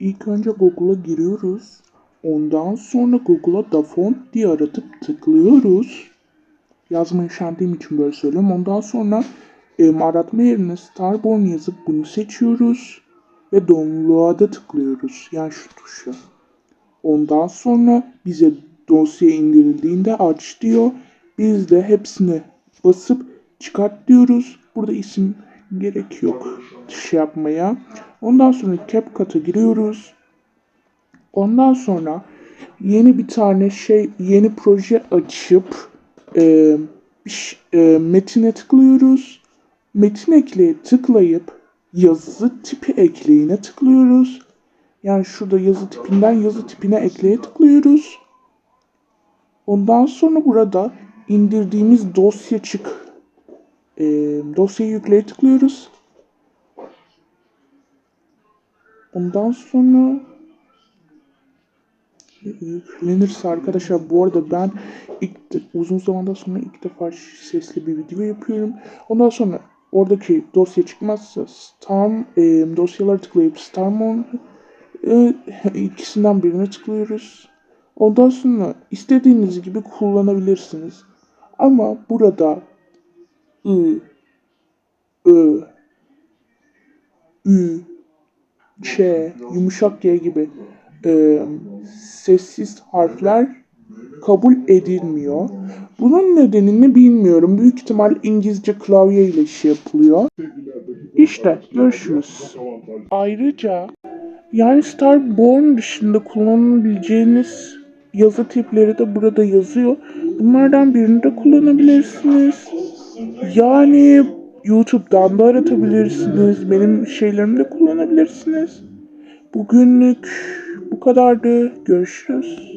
İlk önce Google'a giriyoruz. Ondan sonra Google'a da font diye aratıp tıklıyoruz. Yazmayı üşendiğim için böyle söylüyorum. Ondan sonra em, aratma yerine Starborn yazıp bunu seçiyoruz. Ve download'a tıklıyoruz. Yani şu tuşa. Ondan sonra bize dosya indirildiğinde aç diyor. Biz de hepsini basıp çıkart diyoruz. Burada isim gerek yok şey yapmaya. Ondan sonra CapCut'a giriyoruz. Ondan sonra yeni bir tane şey, yeni proje açıp e, e, metine tıklıyoruz. Metin ekleye tıklayıp yazı tipi ekleyine tıklıyoruz. Yani şurada yazı tipinden yazı tipine ekleye tıklıyoruz. Ondan sonra burada indirdiğimiz dosya çık e, dosyayı yükleye tıklıyoruz. Ondan sonra yüklenirse arkadaşlar bu arada ben ilk de- uzun zamandan sonra ilk defa sesli bir video yapıyorum. Ondan sonra oradaki dosya çıkmazsa Storm e, dosyaları tıklayıp Storm'un e, ikisinden birine tıklıyoruz. Ondan sonra istediğiniz gibi kullanabilirsiniz. Ama burada I, Ö, Ü, Ç, yumuşak G gibi e, sessiz harfler kabul edilmiyor. Bunun nedenini bilmiyorum. Büyük ihtimal İngilizce klavye ile şey yapılıyor. İşte görüşürüz. Ayrıca yani Starborn dışında kullanabileceğiniz yazı tipleri de burada yazıyor. Bunlardan birini de kullanabilirsiniz. Yani YouTube'dan da aratabilirsiniz. Benim şeylerimi de kullanabilirsiniz. Bugünlük bu kadardı. Görüşürüz.